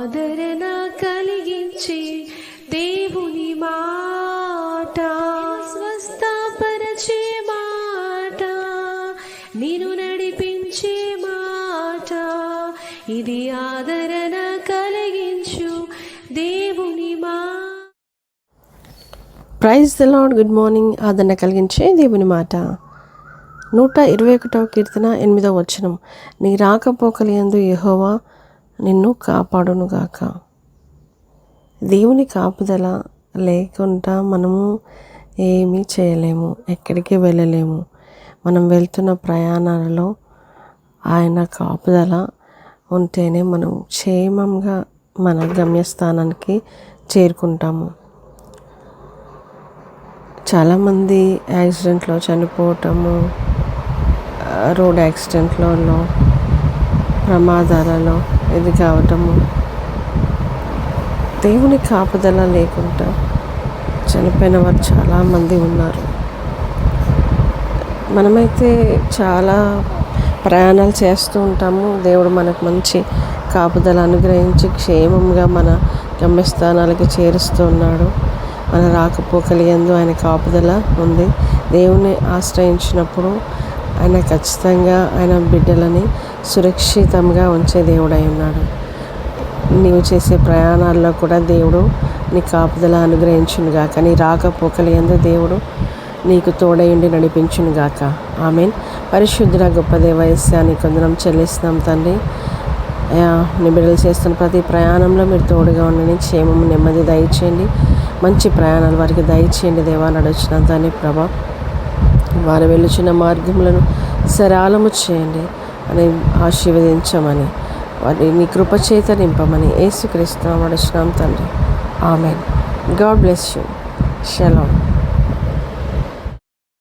ఆదరణ కలిగించే దేవుని మాట. స్వస్థపరచే మాట. నేను నడిపించే మాట. ఇది ఆదరణ కలిగించు దేవుని మా. Praise the lord good morning ఆదరణ కలిగించే దేవుని మాట. నూట ఇరవై ఒకటవ కీర్తన ఎనిమిదవ వచనం. నీ రాకపోకలియందు యహోవా నిన్ను కాపాడునుగాక. దేవుని కాపుదల లేకుండా మనము ఏమీ చేయలేము ఎక్కడికి వెళ్ళలేము. మనం వెళ్తున్న ప్రయాణాలలో ఆయన కాపుదల ఉంటేనే మనం క్షేమంగా మన గమ్యస్థానానికి చేరుకుంటాము. చాలామంది యాక్సిడెంట్లో చనిపోవటము రోడ్ యాక్సిడెంట్లలో ప్రమాదాలలో ఇది కావటము దేవుని కాపుదల లేకుండా చనిపోయిన వారు చాలామంది ఉన్నారు. మనమైతే చాలా ప్రయాణాలు చేస్తూ ఉంటాము. దేవుడు మనకు మంచి కాపుదల అనుగ్రహించి క్షేమంగా మన గమ్యస్థానాలకి చేరుస్తూ ఉన్నాడు. మన రాకపోకలి ఎందు ఆయన కాపుదల ఉంది. దేవుని ఆశ్రయించినప్పుడు ఆయన ఖచ్చితంగా ఆయన బిడ్డలని సురక్షితంగా ఉంచే దేవుడై ఉన్నాడు. నీవు చేసే ప్రయాణాల్లో కూడా దేవుడు నీ కాపుదల అనుగ్రహించునుగాక. నీ రాకపోకలి ఎందు దేవుడు నీకు తోడయుండి నడిపించును గాక ఆమెన్. పరిశుద్ధుల గొప్ప దేవయస్యాన్ని కొందరం చెల్లిస్తున్నాం తండ్రి. అయ్యా, నీ బిడ్డలు చేస్తున్న ప్రతి ప్రయాణంలో మీరు తోడుగా ఉండని క్షేమము నెమ్మది దయచేయండి. మంచి ప్రయాణాలు వారికి దయచేయండి దేవా నడుచిన అని ప్రభా. వారు వెళ్ళుచున్న మార్గములను సరాలము చేయండి. అని ఆశీర్వదించమని. వారి నీ కృపచేత నింపమని ఏసుక్రీస్తు నడుచున్నాం తండ్రి. Amen. God bless you. Shalom.